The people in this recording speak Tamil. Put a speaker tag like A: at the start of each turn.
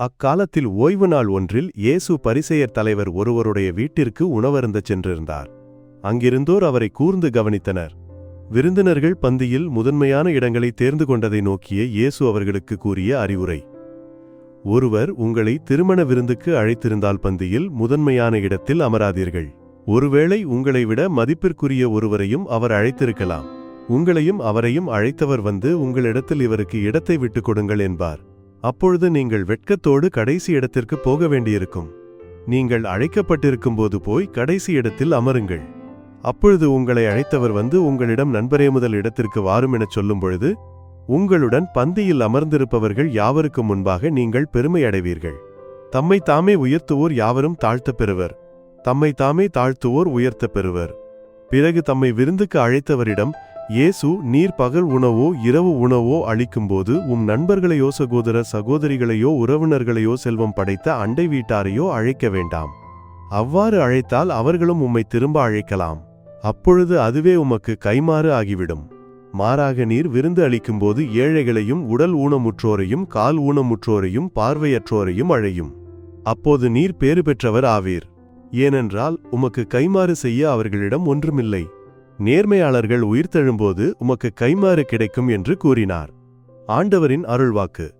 A: அக்காலத்தில் ஓய்வு நாள் ஒன்றில் இயேசு பரிசெயர் தலைவர் ஒருவருடைய வீட்டிற்கு உணவருந்தச் சென்றிருந்தார். அங்கிருந்தோர் அவரை கூர்ந்து கவனித்தனர். விருந்தினர்கள் பந்தியில் முதன்மையான இடங்களை தேர்ந்து கொண்டதை நோக்கிய இயேசு அவர்களுக்கு கூறிய அறிவுரை. ஒருவர் உங்களை திருமண விருந்துக்கு அழைத்திருந்தால் பந்தியில் முதன்மையான இடத்தில் அமராதீர்கள். ஒருவேளை உங்களை விட மதிப்பிற்குரிய ஒருவரையும் அவர் அழைத்திருக்கலாம். உங்களையும் அவரையும் அழைத்தவர் வந்து உங்களிடத்தில் இவருக்கு இடத்தை விட்டுக் கொடுங்கள் என்பார். அப்பொழுது நீங்கள் வெட்கத்தோடு கடைசி இடத்திற்கு போக வேண்டியிருக்கும். நீங்கள் அழைக்கப்பட்டிருக்கும் போது போய் கடைசி இடத்தில் அமருங்கள். அப்பொழுது உங்களை அழைத்தவர் வந்து உங்களிடம் நண்பரே முதல் இடத்திற்கு வாரும் எனச் சொல்லும் பொழுது உங்களுடன் பந்தியில் அமர்ந்திருப்பவர்கள் யாவருக்கும் முன்பாக நீங்கள் பெருமை அடைவீர்கள். தம்மை தாமே உயர்த்துவோர் யாவரும் தாழ்த்தப் பெறுவர். தம்மை தாமே தாழ்த்துவோர் உயர்த்தப் பெறுவர். பிறகு தம்மை விருந்துக்கு அழைத்தவரிடம் இயேசு நீர் பகல் உணவோ இரவு உணவோ அளிக்கும்போது உம் நண்பர்களையோ சகோதர சகோதரிகளையோ உறவினர்களையோ செல்வம் படைத்த அண்டை வீட்டாரையோ அழைக்க வேண்டாம். அவ்வாறு அழைத்தால் அவர்களும் உம்மை திரும்ப அழைக்கலாம். அப்பொழுது அதுவே உமக்கு கைமாறு ஆகிவிடும். மாறாக நீர் விருந்து அளிக்கும்போது ஏழைகளையும் உடல் ஊனமுற்றோரையும் கால் ஊனமுற்றோரையும் பார்வையற்றோரையும் அழையும். அப்போது நீர் பேறு பெற்றவர் ஆவீர். ஏனென்றால் உமக்கு கைமாறு செய்ய அவர்களிடம் ஒன்றுமில்லை. நேர்மையாளர்கள் உயிர்த்தெழும்போது உமக்கு கைமாறு கிடைக்கும் என்று கூறினார். ஆண்டவரின் அருள்வாக்கு.